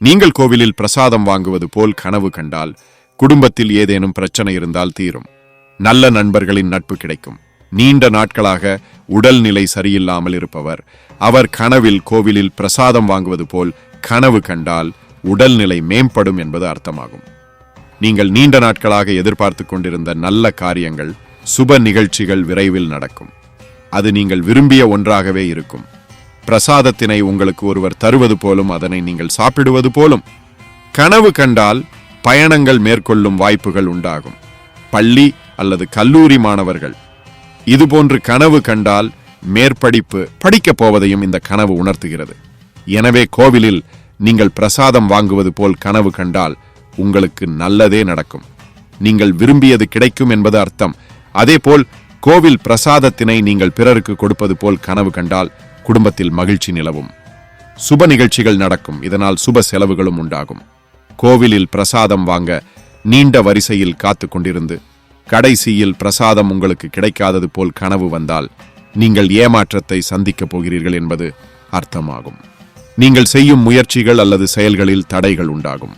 நீங்கள் கோவிலில் பிரசாதம் வாங்குவது போல் கனவு கண்டால் குடும்பத்தில் ஏதேனும் பிரச்சனை இருந்தால் தீரும். நல்ல நண்பர்களின் நட்பு கிடைக்கும். நீண்ட நாட்களாக உடல்நிலை சரியில்லாமல் இருப்பவர் அவர் கனவில் கோவிலில் பிரசாதம் வாங்குவது போல் கனவு கண்டால் உடல்நிலை மேம்படும் என்பது அர்த்தமாகும். நீங்கள் நீண்ட நாட்களாக எதிர்பார்த்து கொண்டிருந்த நல்ல காரியங்கள் சுப நிகழ்ச்சிகள் விரைவில் நடக்கும். அது நீங்கள் விரும்பிய ஒன்றாகவே இருக்கும். பிரசாதத்தினை உங்களுக்கு ஒருவர் தருவது போலும் அதனை நீங்கள் சாப்பிடுவது போலும். கனவு கண்டால் பயணங்கள் மேற்கொள்ளும் வாய்ப்புகள் உண்டாகும். பள்ளி அல்லது கல்லூரி மாணவர்கள். இதுபோன்று கனவு கண்டால் மேற்படிப்பு படிக்கப் போவதையும் இந்த கனவு உணர்த்துகிறது. எனவே கோவிலில் நீங்கள் பிரசாதம் வாங்குவது போல் கனவு கண்டால் உங்களுக்கு நல்லதே நடக்கும். நீங்கள் விரும்பியது கிடைக்கும் என்பது அர்த்தம். அதேபோல் கோவில் பிரசாதத்தினை நீங்கள் பிறருக்கு கொடுப்பது போல் கனவு கண்டால் குடும்பத்தில் மகிழ்ச்சி நிலவும். சுப நிகழ்ச்சிகள் நடக்கும். இதனால் சுப செலவுகளும் உண்டாகும். கோவிலில் பிரசாதம் வாங்க நீண்ட வரிசையில் காத்து கொண்டிருந்து கடைசியில் பிரசாதம் உங்களுக்கு கிடைக்காதது போல் கனவு வந்தால் நீங்கள் ஏமாற்றத்தை சந்திக்கப் போகிறீர்கள் என்பது அர்த்தமாகும். நீங்கள் செய்யும் முயற்சிகள் அல்லது செயல்களில் தடைகள் உண்டாகும்.